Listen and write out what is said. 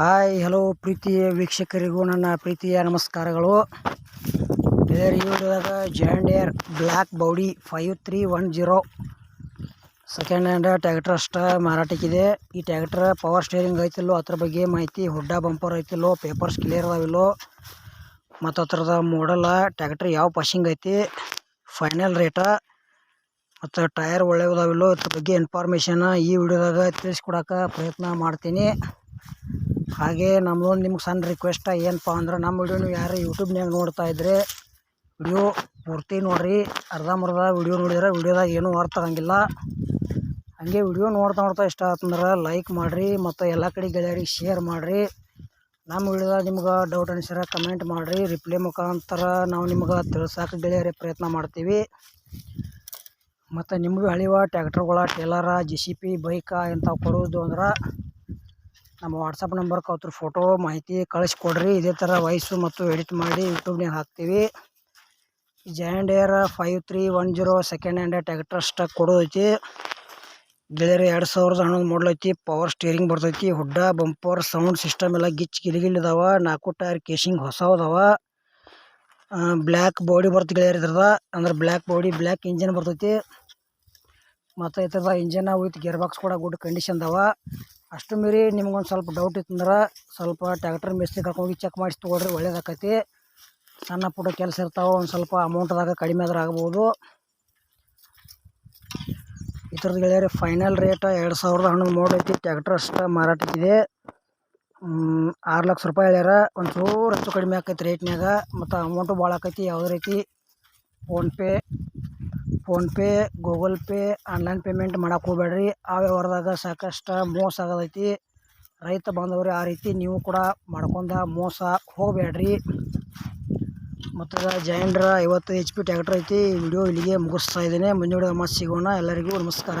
Hi hello ಪ್ರೀತಿಯ ವೀಕ್ಷಕರಿಗೂ ನನ್ನ ಪ್ರೀತಿಯ ನಮಸ್ಕಾರಗಳು. ಬೇರೆ ಈ John John Deere black body five three one zero second hand tractor ಅಷ್ಟ ಮಾರಾಟಕ್ಕಿದೆ. ಈ ಟ್ಯಾಕ್ಟ್ರ್ ಪವರ್ ಸ್ಟೇರಿಂಗ್ ಐತಿಲ್ಲೋ, ಅದ್ರ ಬಗ್ಗೆ ಮಾಹಿತಿ ಹುಡ್ಡ ಬಂಪರ್ ಐತಿಲ್ಲೋ ಪೇಪರ್ಸ್ ಕ್ಲಿಯರ್ ಅದಾವಿಲ್ಲೋ ಮತ್ತು ಅದ್ರದ ಮಾಡಲ್ಲ ಟ್ಯಾಕ್ಟ್ರ್ ಯಾವ ಪಶಿಂಗ್ ಐತಿ ಫೈನಲ್ ರೇಟ ಮತ್ತು ಟಯರ್ ಒಳ್ಳೆಯದಾವಿಲ್ಲೋ ಅದ್ರ ಬಗ್ಗೆ ಇನ್ಫಾರ್ಮೇಷನ್ ಈ ವಿಡಿಯೋದಾಗ ತಿಳಿಸ್ಕೊಡಕ್ಕೆ ಪ್ರಯತ್ನ ಮಾಡ್ತೀನಿ. ಹಾಗೆ ನಮ್ಮದೊಂದು ನಿಮ್ಗೆ ಸಣ್ಣ ರಿಕ್ವೆಸ್ಟ ಏನಪ್ಪ ಅಂದ್ರೆ ನಮ್ಮ ವಿಡಿಯೋ ನೀವು ಯಾರು ಯೂಟ್ಯೂಬ್ನ್ಯಾಗ ನೋಡ್ತಾ ಇದ್ರೆ ವಿಡಿಯೋ ಪೂರ್ತಿ ನೋಡಿರಿ ಅರ್ಧಂಬರ್ಧ ವಿಡಿಯೋ ನೋಡಿದ್ರೆ ವಿಡಿಯೋದಾಗ ಏನೂ ಅರ್ಥ ಆಗಂಗಿಲ್ಲ. ಹಾಗೆ ವಿಡಿಯೋ ನೋಡ್ತಾ ನೋಡ್ತಾ ಇಷ್ಟ ಆತಂದ್ರೆ ಲೈಕ್ ಮಾಡಿರಿ, ಮತ್ತು ಎಲ್ಲ ಕಡೆ ಗೆಳೆಯರಿಗೆ ಶೇರ್ ಮಾಡಿರಿ. ನಮ್ಮ ವಿಡಿಯೋದಾಗ ನಿಮ್ಗೆ ಡೌಟ್ ಅನಿಸಿರ ಕಮೆಂಟ್ ಮಾಡಿರಿ ರಿಪ್ಲೈ ಮುಖಾಂತರ ನಾವು ನಿಮ್ಗೆ ತಿಳ್ಸಾಕ ಗೆಳೆಯರಿ ಪ್ರಯತ್ನ ಮಾಡ್ತೀವಿ. ಮತ್ತು ನಿಮಗೂ ಹಳಿವ ಟ್ಯಾಕ್ಟರ್ಗಳ ಟೇಲರ ಜೆ ಸಿ ಪಿ ಬೈಕ ಇಂಥವು ಕೊಡೋದು ಅಂದ್ರೆ ನಮ್ಮ ವಾಟ್ಸಪ್ ನಂಬರ್ಗೆ ಅವ್ರ ಫೋಟೋ ಮಾಹಿತಿ ಕಳಿಸ್ಕೊಡ್ರಿ. ಇದೇ ಥರ ವಯಸ್ಸು ಮತ್ತು ಎಡಿಟ್ ಮಾಡಿ ಯೂಟ್ಯೂಬ್ನಾಗ ಹಾಕ್ತೀವಿ. John Deere five three one zero second hand tractor stock ಕೊಡೋದೈತಿ. ಗೆಳೆಯರು, ಎರಡು ಸಾವಿರದ ಹನ್ನೊಂದು ಮಾಡಲ್ ಐತಿ. ಪವರ್ ಸ್ಟೀರಿಂಗ್ ಬರ್ತೈತಿ. ಹುಡ್ಡ ಬಂಪರ್ ಸೌಂಡ್ ಸಿಸ್ಟಮ್ ಎಲ್ಲ ಗಿಚ್ ಗಿಲಿಗಿಲ್ ಇದಾವ. ನಾಲ್ಕು ಟೈರ್ ಕೇಶಿಂಗ್ ಹೊಸ ಅದಾವ. ಬ್ಲ್ಯಾಕ್ ಬಾಡಿ ಬರ್ತ ಗೆಳೆಯರು ಇದ್ರದ ಅಂದ್ರೆ ಬ್ಲ್ಯಾಕ್ ಬಾಡಿ ಬ್ಲ್ಯಾಕ್ ಇಂಜಿನ್ ಬರ್ತೈತಿ. ಮತ್ತು ಇದ್ರದ ಇಂಜನ್ ವಿತ್ ಗೇರ್ ಬಾಕ್ಸ್ ಕೂಡ ಗುಡ್ ಕಂಡೀಷನ್ ಅದಾವ. ಅಷ್ಟು ಮೀರಿ ನಿಮ್ಗೊಂದು ಸ್ವಲ್ಪ ಡೌಟ್ ಇತ್ತಂದ್ರೆ ಸ್ವಲ್ಪ ಟ್ಯಾಕ್ಟರ್ ಮಿಸ್ತ್ರಿ ಕರ್ಕೊಂಡೋಗಿ ಚೆಕ್ ಮಾಡಿಸಿ ತೊಗೊಳ್ರಿ, ಒಳ್ಳೇದಾಕೈತಿ. ಸಣ್ಣ ಪುಟ್ಟ ಕೆಲಸ ಇರ್ತಾವೆ, ಒಂದು ಸ್ವಲ್ಪ ಅಮೌಂಟ್ದಾಗ ಕಡಿಮೆ ಆದ್ರೆ ಆಗ್ಬೋದು. ಈ ಥರದ್ದು ಗೆಳೆಯರಿ ಫೈನಲ್ ರೇಟ್ ಎರಡು ಸಾವಿರದ ಹನ್ನೊಂದು ಮೋಡ್ ಐತಿ ಟ್ಯಾಕ್ಟರ್ ಅಷ್ಟು ಮಾರಾಟಕ್ಕಿದೆ ಆರು ಲಕ್ಷ ರೂಪಾಯಿ ಹೇಳ್ಯಾರ, ಒಂಚೂರು ಹೆಚ್ಚು ಕಡಿಮೆ ಆಕೈತಿ ರೇಟ್ನಾಗ ಮತ್ತು ಅಮೌಂಟು ಭಾಳ ಆಕೈತಿ, ಯಾವುದೇ ರೀತಿ? PhonePe PhonePe Google Pay, online payment ಮಾಡಕ್ಕೆ ಹೋಗ್ಬೇಡ್ರಿ. ಆ ವ್ಯವಹಾರದಾಗ ಸಾಕಷ್ಟು ಮೋಸ ಆಗೋದೈತಿ. ರೈತ ಬಾಂಧವರು, ಆ ರೀತಿ ನೀವು ಕೂಡ ಮಾಡ್ಕೊಂಡ ಮೋಸ ಹೋಗಬೇಡ್ರಿ. ಮತ್ತು ಜೈಂಡ್ರ ಐವತ್ತು ಎಚ್ ಪಿ ಟ್ಯಾಕ್ಟ್ರ್ ಐತಿ. ವಿಡಿಯೋ ಇಲ್ಲಿಗೆ ಮುಗಿಸ್ತಾ ಇದ್ದೇನೆ. ಮುಂದಿನ ಮತ್ತೆ ಸಿಗೋಣ. ಎಲ್ಲರಿಗೂ ನಮಸ್ಕಾರ.